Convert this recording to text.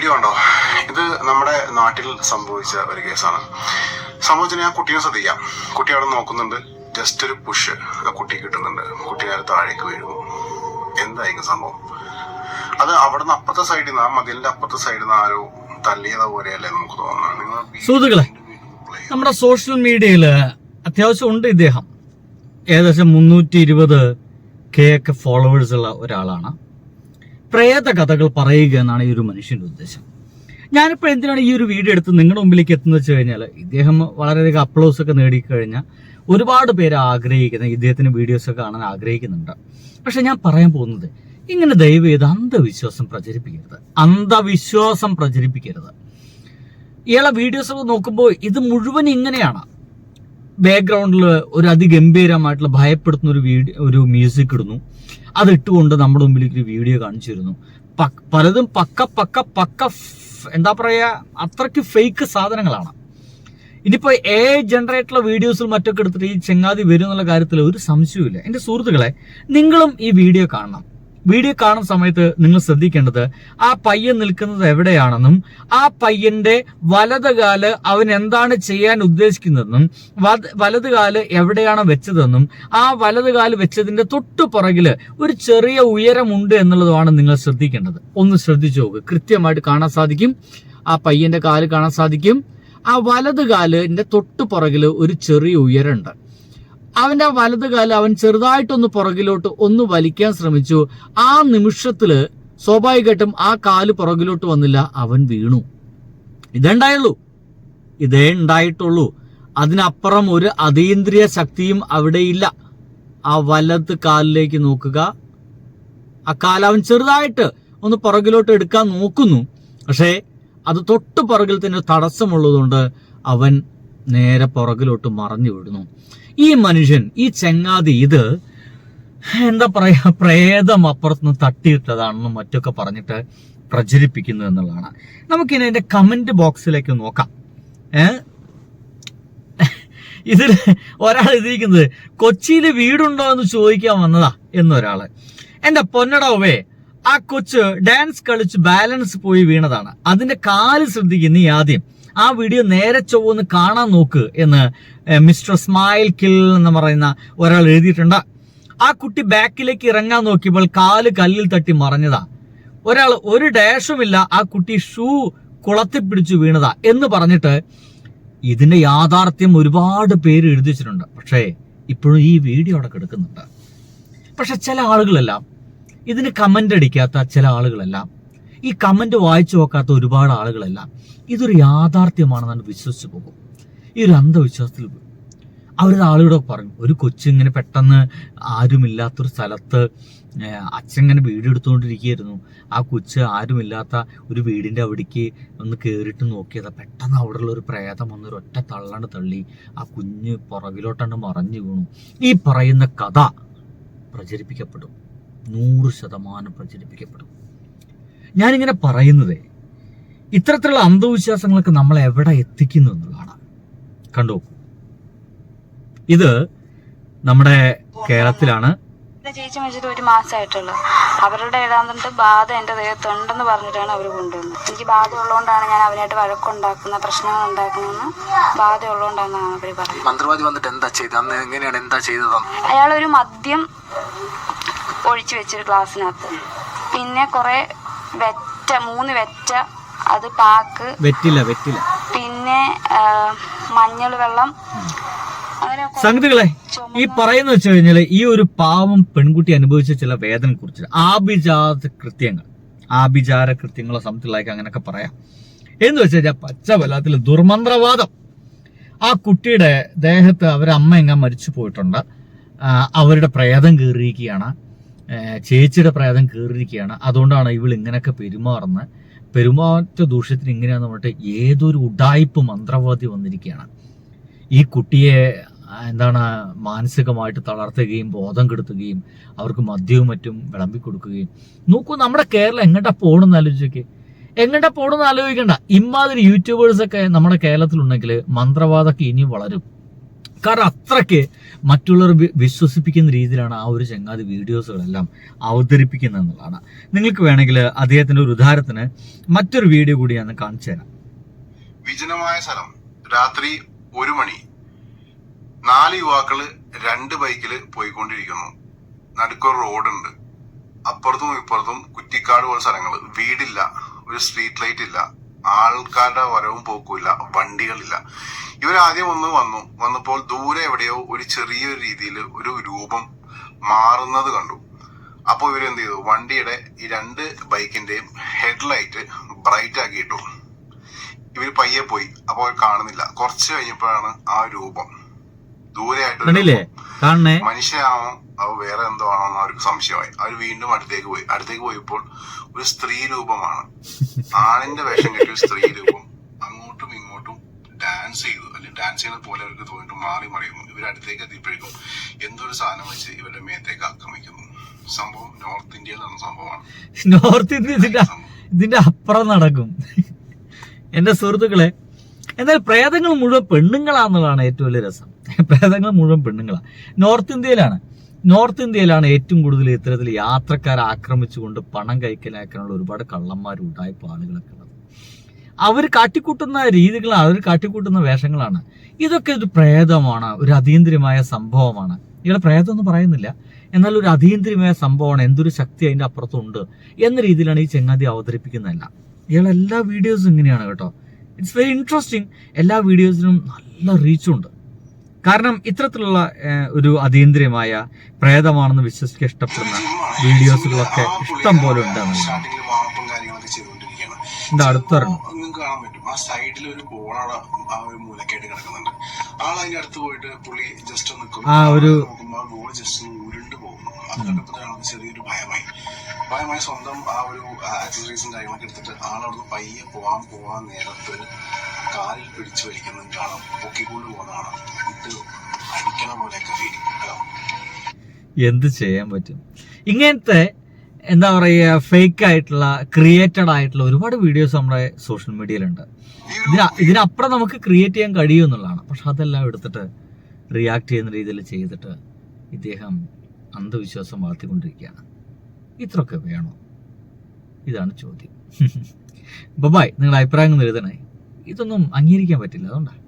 Video ഉണ്ടോ ഇത് നമ്മുടെ നാട്ടിൽ സംഭവിച്ച ഒരു കേസാണ്. സംഭവിച്ചാൽ ഞാൻ കുട്ടിയെ ശ്രദ്ധിക്കാം. കുട്ടി അവിടെ നോക്കുന്നുണ്ട്. ജസ്റ്റ് ഒരു പുഷ് ആ കുട്ടി കിട്ടുന്നുണ്ട്. കുട്ടി നേരെ താഴേക്ക് വീഴുന്നു. എന്തായിരിക്കും സംഭവം? അത് അവിടെ നിന്ന് അപ്പുറത്തെ സൈഡിൽ നിന്ന് ആ മതിലിന്റെ അപ്പുറത്തെ സൈഡിൽ നിന്ന് ആരോ തല്ലിയത പോലെയല്ലേ നമുക്ക് തോന്നുന്നത്. നമ്മുടെ സോഷ്യൽ മീഡിയയിൽ അത്യാവശ്യം ഉണ്ട് ഇദ്ദേഹം. ഏകദേശം മുന്നൂറ്റി ഇരുപത് കെ ഒക്കെ ഫോളോവേഴ്സ് ഉള്ള ഒരാളാണ്. പ്രേത കഥകൾ പറയുക എന്നാണ് ഈ ഒരു മനുഷ്യന്റെ ഉദ്ദേശം. ഞാനിപ്പോൾ എന്തിനാണ് ഈ ഒരു വീഡിയോ എടുത്ത് നിങ്ങളുടെ മുമ്പിലേക്ക് എത്തുന്നത് വെച്ച് കഴിഞ്ഞാൽ ഇദ്ദേഹം വളരെയധികം അപ്ലോസ് ഒക്കെ നേടിക്കഴിഞ്ഞാൽ ഒരുപാട് പേര് ആഗ്രഹിക്കുന്ന ഇദ്ദേഹത്തിന്റെ വീഡിയോസ് ഒക്കെ കാണാൻ ആഗ്രഹിക്കുന്നുണ്ട്. പക്ഷെ ഞാൻ പറയാൻ പോകുന്നത് ഇങ്ങനെ ദയവ് ചെയ്ത് അന്ധവിശ്വാസം പ്രചരിപ്പിക്കരുത്. അന്ധവിശ്വാസം പ്രചരിപ്പിക്കരുത്. ഇയാളെ വീഡിയോസ് ഒക്കെ നോക്കുമ്പോൾ ഇത് മുഴുവൻ ഇങ്ങനെയാണ്. ബാക്ക്ഗ്രൗണ്ടിൽ ഒരു അതിഗംഭീരമായിട്ടുള്ള ഭയപ്പെടുത്തുന്ന ഒരു വീഡിയോ ഒരു മ്യൂസിക് ഇടുന്നു. അതിട്ടുകൊണ്ട് നമ്മുടെ മുമ്പിലേക്ക് ഒരു വീഡിയോ കാണിച്ചു തരുന്നു പലതും പക്ക പക്ക പക്ക എന്താ പറയുക അത്രയ്ക്ക് ഫേക്ക് സാധനങ്ങളാണ്. ഇനിയിപ്പോൾ എ ജനറേറ്റുള്ള വീഡിയോസിൽ മറ്റൊക്കെ എടുത്തിട്ട് ഈ ചെങ്ങാതി വരും എന്നുള്ള കാര്യത്തിൽ ഒരു സംശയവുമില്ല. എന്റെ സുഹൃത്തുക്കളെ നിങ്ങളും ഈ വീഡിയോ കാണണം. വീഡിയോ കാണുന്ന സമയത്ത് നിങ്ങൾ ശ്രദ്ധിക്കേണ്ടത് ആ പയ്യൻ നിൽക്കുന്നത് എവിടെയാണെന്നും ആ പയ്യന്റെ വലതുകാൽ അവൻ എന്താണ് ചെയ്യാൻ ഉദ്ദേശിക്കുന്നതെന്നും വലതുകാൽ വലത് കാൽ എവിടെയാണ് വെച്ചതെന്നും ആ വലത് കാൽ വെച്ചതിന്റെ തൊട്ടു പുറകിൽ ഒരു ചെറിയ ഉയരമുണ്ട് എന്നുള്ളതുമാണ് നിങ്ങൾ ശ്രദ്ധിക്കേണ്ടത്. ഒന്ന് ശ്രദ്ധിച്ചു നോക്ക്. കൃത്യമായിട്ട് കാണാൻ സാധിക്കും. ആ പയ്യന്റെ കാൽ കാണാൻ സാധിക്കും. ആ വലത് കാലിന്റെ തൊട്ടു പുറകിൽ ഒരു ചെറിയ ഉയരമുണ്ട്. അവന്റെ വലത് കാൽ അവൻ ചെറുതായിട്ടൊന്ന് പുറകിലോട്ട് ഒന്ന് വലിക്കാൻ ശ്രമിച്ചു. ആ നിമിഷത്തിൽ സ്വാഭാവികമായിട്ടും ആ കാൽ പുറകിലോട്ട് വന്നില്ല അവൻ വീണു. ഇതേ ഉണ്ടായുള്ളൂ. ഇതേ ഉണ്ടായിട്ടുള്ളൂ. അതിനപ്പുറം ഒരു അതീന്ദ്രിയ ശക്തിയും അവിടെയില്ല ആ വലത് കാലിലേക്ക് നോക്കുക. ആ കാല അവൻ ചെറുതായിട്ട് ഒന്ന് പുറകിലോട്ട് എടുക്കാൻ നോക്കുന്നു. പക്ഷേ അത് തൊട്ട് പുറകിൽ തന്നെ തടസ്സമുള്ളതുകൊണ്ട് അവൻ നേരെ പുറകിലോട്ട് മറഞ്ഞു വിടുന്നു ഈ മനുഷ്യൻ ഈ ചെങ്ങാതി ഇത് എന്താ പറയാ പ്രേതം അപ്പുറത്തുനിന്ന് തട്ടിയിട്ടതാണെന്നും മറ്റൊക്കെ പറഞ്ഞിട്ട് പ്രചരിപ്പിക്കുന്നു എന്നുള്ളതാണ്. നമുക്കിനി അതിന്റെ കമന്റ് ബോക്സിലേക്ക് നോക്കാം. ഏ? ഇതിൽ ഒരാൾ എഴുതിയിരിക്കുന്നത് കൊച്ചിയിൽ വീടുണ്ടോ എന്ന് ചോദിക്കാൻ വന്നതാ എന്നൊരാൾ. എന്റെ പൊന്നടവേ ആ കൊച്ച് ഡാൻസ് കളിച്ച് ബാലൻസ് പോയി വീണതാണ്. അതിന്റെ കാൽ ശ്രദ്ധിക്കുന്ന ആദ്യം. ആ വീഡിയോ നേരെ ചൊവ്വൊന്ന് കാണാൻ നോക്ക് എന്ന് മിസ്റ്റർ സ്മൈൽ കിൽ എന്ന് പറയുന്ന ഒരാൾ എഴുതിയിട്ടുണ്ട്. ആ കുട്ടി ബാക്കിലേക്ക് ഇറങ്ങാൻ നോക്കിയപ്പോൾ കാൽ കല്ലിൽ തട്ടി മറഞ്ഞതാ. ഒരാൾ ഒരു ഡാഷുമില്ല ആ കുട്ടി ഷൂ കുളത്തി പിടിച്ചു വീണതാ എന്ന് പറഞ്ഞിട്ട് ഇതിന്റെ യാഥാർത്ഥ്യം ഒരുപാട് പേര് എഴുതിച്ചിട്ടുണ്ട് പക്ഷേ ഇപ്പോഴും ഈ വീഡിയോ അവിടെ കിടക്കുന്നുണ്ട്. പക്ഷെ ചില ആളുകളെല്ലാം ഇതിന് കമന്റ് അടിക്കാത്ത ചില ആളുകളെല്ലാം ഈ കമന്റ് വായിച്ചു നോക്കാത്ത ഒരുപാട് ആളുകളെല്ലാം ഇതൊരു യാഥാർത്ഥ്യമാണെന്നാണ് വിശ്വസിച്ചു പോകും. ഈ ഒരു അന്ധവിശ്വാസത്തിൽ അവരുടെ ആളുകളൊക്കെ പറഞ്ഞു ഒരു കൊച്ചിങ്ങനെ പെട്ടെന്ന് ആരുമില്ലാത്തൊരു സ്ഥലത്ത് ഇങ്ങനെ വീഡിയോ എടുത്തുകൊണ്ടിരിക്കുകയായിരുന്നു. ആ കൊച്ച് ആരുമില്ലാത്ത ഒരു വീടിന്റെ അവിടേക്ക് ഒന്ന് കയറിയിട്ട് നോക്കിയതാ. പെട്ടെന്ന് അവിടെയുള്ള ഒരു പ്രേതം വന്ന് ഒരു ഒറ്റ തള്ളാണ്ട് തള്ളി ആ കുഞ്ഞ് പുറകിലോട്ടാണ്ട് മറഞ്ഞു വീണു. ഈ പറയുന്ന കഥ പ്രചരിപ്പിക്കപ്പെടും. നൂറ് ശതമാനം പ്രചരിപ്പിക്കപ്പെടും. ഞാനിങ്ങനെ പറയുന്നത് ഇത്തരത്തിലുള്ള അന്ധവിശ്വാസങ്ങളൊക്കെ നമ്മളെ എവിടെ എത്തിക്കുന്നു എന്നുള്ളതാണ് കണ്ടു. ഇത് നമ്മുടെ കേരളത്തിലാണ്. ചേച്ചി മരിച്ചിട്ട് ഒരു മാസമായിട്ടുള്ളൂ. അവരുടെ ഏതാണ്ട് ബാധ എന്റെ ദേഹത്തുണ്ടെന്ന് പറഞ്ഞിട്ടാണ് അവർ കൊണ്ടുവന്നത്. എനിക്ക് ബാധ ഉള്ളതുകൊണ്ടാണ് ഞാൻ അവനായിട്ട് വഴക്കുണ്ടാക്കുന്ന പ്രശ്നങ്ങൾ ഉണ്ടാക്കുന്നതെന്ന് ബാധ ഉള്ളതുകൊണ്ടാണെന്നാണ് അവർ പറയുന്നത്. മന്ത്രവാദി വന്നിട്ട് എന്താ ചെയ്തത്? അന്ന് എങ്ങനെയാണ് എന്താ ചെയ്തത്? അയാളൊരു മദ്യം ഒഴിച്ചു വെച്ചൊരു ഗ്ലാസ്സിനകത്ത്. പിന്നെ കുറെ വെറ്റ മൂന്ന് വെറ്റ അത് പാക്ക്. വെറ്റില്ല വെറ്റില്ല പിന്നെ മഞ്ഞൾ വെള്ളം. സംഗതികളെ ഈ പറയുന്ന വെച്ച് കഴിഞ്ഞാൽ ഈ ഒരു പാവം പെൺകുട്ടി അനുഭവിച്ച ചില വേദന കുറിച്ച് ആഭിജാത കൃത്യങ്ങൾ ആഭിചാര കൃത്യങ്ങളോ സംതിങ് ലൈക്ക് അങ്ങനെയൊക്കെ പറയാം. എന്ന് വെച്ച് കഴിഞ്ഞാൽ പച്ച ബലത്തിൽ ദുർമന്ത്രവാദം. ആ കുട്ടിയുടെ ദേഹത്ത് അവരമ്മ അമ്മ എങ്ങാൻ മരിച്ചു പോയിട്ടുണ്ട്. അവരുടെ പ്രേതം കയറിയിരിക്കുകയാണ് ഏ, ചേച്ചിയുടെ പ്രേതം കയറിയിരിക്കുകയാണ് അതുകൊണ്ടാണ് ഇവൾ ഇങ്ങനെയൊക്കെ പെരുമാറുന്നത്. പെരുമാറ്റ ദൂഷ്യത്തിന് ഇങ്ങനെയാന്ന് പറഞ്ഞിട്ട് ഏതൊരു ഉഡായിപ്പ് മന്ത്രവാദി വന്നിരിക്കുകയാണ്. ഈ കുട്ടിയെ എന്താണ് മാനസികമായിട്ട് തളർത്തുകയും ബോധം കെടുത്തുകയും അവർക്ക് മദ്യവും മറ്റും വിളമ്പി കൊടുക്കുകയും നോക്കൂ നമ്മുടെ കേരളം എങ്ങോട്ടാ പോകണമെന്ന് ആലോചിച്ചൊക്കെ. എങ്ങോട്ടാ പോകണമെന്ന് ആലോചിക്കണ്ട. ഇമാതിരി യൂട്യൂബേഴ്സൊക്കെ നമ്മുടെ കേരളത്തിലുണ്ടെങ്കിൽ മന്ത്രവാദമൊക്കെ ഇനിയും വളരും. കാരണം അത്രയ്ക്ക് മറ്റുള്ളവർ വിശ്വസിപ്പിക്കുന്ന രീതിയിലാണ് ആ ഒരു ചങ്ങാതി വീഡിയോസുകളെല്ലാം അവതരിപ്പിക്കുന്നത് എന്നുള്ളതാണ്. നിങ്ങൾക്ക് വേണമെങ്കിൽ അദ്ദേഹത്തിന്റെ ഒരു ഉദാഹരണത്തിന് മറ്റൊരു വീഡിയോ കൂടി ഞാൻ കാണിച്ചു തരാം. വിജനമായ സ്ഥലം. രാത്രി ഒരു മണി. നാല് യുവാക്കൾ രണ്ട് ബൈക്കിൽ പോയിക്കൊണ്ടിരിക്കുന്നു. നടുക്കൊരു റോഡുണ്ട്. അപ്പുറത്തും ഇപ്പുറത്തും കുറ്റിക്കാട് പോലെ സ്ഥലങ്ങൾ വീടില്ല. ഒരു സ്ട്രീറ്റ് ലൈറ്റ് ഇല്ല. ആൾക്കാരുടെ വരവും പോക്കുമില്ല വണ്ടികളില്ല. ഇവരാദ്യം ഒന്ന് വന്നു. വന്നപ്പോൾ ദൂരെ എവിടെയോ ഒരു ചെറിയ രീതിയിൽ ഒരു രൂപം മാറുന്നത് കണ്ടു. അപ്പോൾ ഇവരെന്ത് ചെയ്തു? വണ്ടിയുടെ ഈ രണ്ട് ബൈക്കിന്റെയും ഹെഡ്ലൈറ്റ് ബ്രൈറ്റ് ആക്കിയിട്ടു. ഇവർ പയ്യെ പോയി. അപ്പോൾ അവർ കാണുന്നില്ല. കുറച്ച് കഴിഞ്ഞപ്പോഴാണ് ആ രൂപം. ദൂരെയായിട്ട് മനുഷ്യയാണോ അത് വേറെ എന്തോ ആണോ എന്ന് അവർക്ക് സംശയമായി. അവർ വീണ്ടും അടുത്തേക്ക് പോയി. അടുത്തേക്ക് പോയപ്പോൾ ഒരു സ്ത്രീ രൂപമാണ്. ആണിന്റെ വേഷം കെട്ടിയ ഒരു സ്ത്രീ രൂപം അങ്ങോട്ടും ഇങ്ങോട്ടും ഡാൻസ് ചെയ്തു. അല്ലെങ്കിൽ ഡാൻസ് ചെയ്യുന്ന പോലെ അവർക്ക് തോന്നിട്ട് മാറി മറിയുന്നു ഇവർ അടുത്തേക്ക് എത്തിയപ്പോഴേക്കും എന്തൊരു സാധനം വെച്ച് ഇവരുടെ മേത്തേക്ക് ആക്രമിക്കുന്നു. സംഭവം നോർത്ത് ഇന്ത്യയിൽ നടന്ന സംഭവമാണ്. നോർത്ത് ഇന്ത്യ ഇതിന്റെ ഇതിന്റെ അപ്പുറം നടക്കും. എന്റെ സുഹൃത്തുക്കളെ എന്നാൽ പ്രേതങ്ങൾ മുഴുവൻ പെണ്ണുങ്ങളാന്നുള്ളതാണ് ഏറ്റവും വലിയ രസം. പ്രേതങ്ങൾ മുഴുവൻ പെണ്ണുങ്ങളാണ് നോർത്ത് ഇന്ത്യയിലാണ്. നോർത്ത് ഇന്ത്യയിലാണ് ഏറ്റവും കൂടുതൽ ഇത്തരത്തിൽ യാത്രക്കാരെ ആക്രമിച്ചുകൊണ്ട് പണം കൈക്കലാക്കാനുള്ള ഒരുപാട് കള്ളന്മാരും ഉണ്ടായപ്പോൾ ആളുകളൊക്കെ ഉള്ളത്. അവർ കാട്ടിക്കൂട്ടുന്ന രീതികളാണ് അവർ കാട്ടിക്കൂട്ടുന്ന വേഷങ്ങളാണ്. ഇതൊക്കെ ഒരു പ്രേതമാണ് ഒരു അതീന്ദ്രിയമായ സംഭവമാണ്. ഇയാളെ പ്രേതം എന്ന് പറയുന്നില്ല. എന്നാൽ ഒരു അതീന്ദ്രിയമായ സംഭവമാണ് എന്തൊരു ശക്തി അതിന്റെ അപ്പുറത്തുണ്ട് എന്ന രീതിയിലാണ് ഈ ചെങ്ങാതി അവതരിപ്പിക്കുന്നതല്ല. ഇയാളെല്ലാ വീഡിയോസും ഇങ്ങനെയാണ് കേട്ടോ. ഇറ്റ്സ് വെരി ഇൻട്രസ്റ്റിംഗ് എല്ലാ വീഡിയോസിനും നല്ല റീച്ചുണ്ട് കാരണം ഇത്തരത്തിലുള്ള ഒരു അതീന്ദ്രിയമായ പ്രേതമാണെന്ന് വിശ്വസിക്കാൻ ഇഷ്ടപ്പെടുന്ന വീഡിയോസുകളൊക്കെ ഇഷ്ടം പോലെ അടുത്തൊരെണ്ണം നിങ്ങൾക്ക് കാണാൻ പറ്റും ആ സൈഡിൽ ഒരു ആ ഒരു മൂലക്കായിട്ട് കിടക്കുന്നുണ്ട് ആൾ അതിന്റെ അടുത്ത് പോയിട്ട് പുള്ളി ജസ്റ്റ് ആ ഒരു- ജസ്റ്റ് ഉരുണ്ട് കണ്ടപ്പോൾ ചെറിയൊരു ഭയമായി. ഭയമായി സ്വന്തം ആ ഒരു ആക്സസറീസും കാര്യങ്ങളൊക്കെ എടുത്തിട്ട് ആളവിടുന്ന് പയ്യെ പോവാൻ പോവാൻ നേരത്ത് കാലിൽ പിടിച്ചു വലിക്കുന്നതും കാണാം. പൊക്കിക്കൊണ്ട് പോകുന്ന കാണാം. ഇട്ട് അടിക്കണ പോലെയൊക്കെ ഫീൽ എന്ത് ചെയ്യാൻ പറ്റും? ഇങ്ങനത്തെ എന്താ പറയുക ഫേക്ക് ആയിട്ടുള്ള ക്രിയേറ്റഡ് ആയിട്ടുള്ള ഒരുപാട് വീഡിയോസ് നമ്മുടെ സോഷ്യൽ മീഡിയയിലുണ്ട് ഇതിന ഇതിനപ്പുറം നമുക്ക് ക്രിയേറ്റ് ചെയ്യാൻ കഴിയും എന്നുള്ളതാണ്. പക്ഷെ അതെല്ലാം എടുത്തിട്ട് റിയാക്ട് ചെയ്യുന്ന രീതിയിൽ ചെയ്തിട്ട് ഇദ്ദേഹം അന്ധവിശ്വാസം വളർത്തിക്കൊണ്ടിരിക്കുകയാണ്. ഇത്രയൊക്കെ വേണോ? ഇതാണ് ചോദ്യം. ബബായ് നിങ്ങളുടെ അഭിപ്രായങ്ങൾ എഴുതണേ. ഇതൊന്നും അംഗീകരിക്കാൻ പറ്റില്ല അതുകൊണ്ടാണ്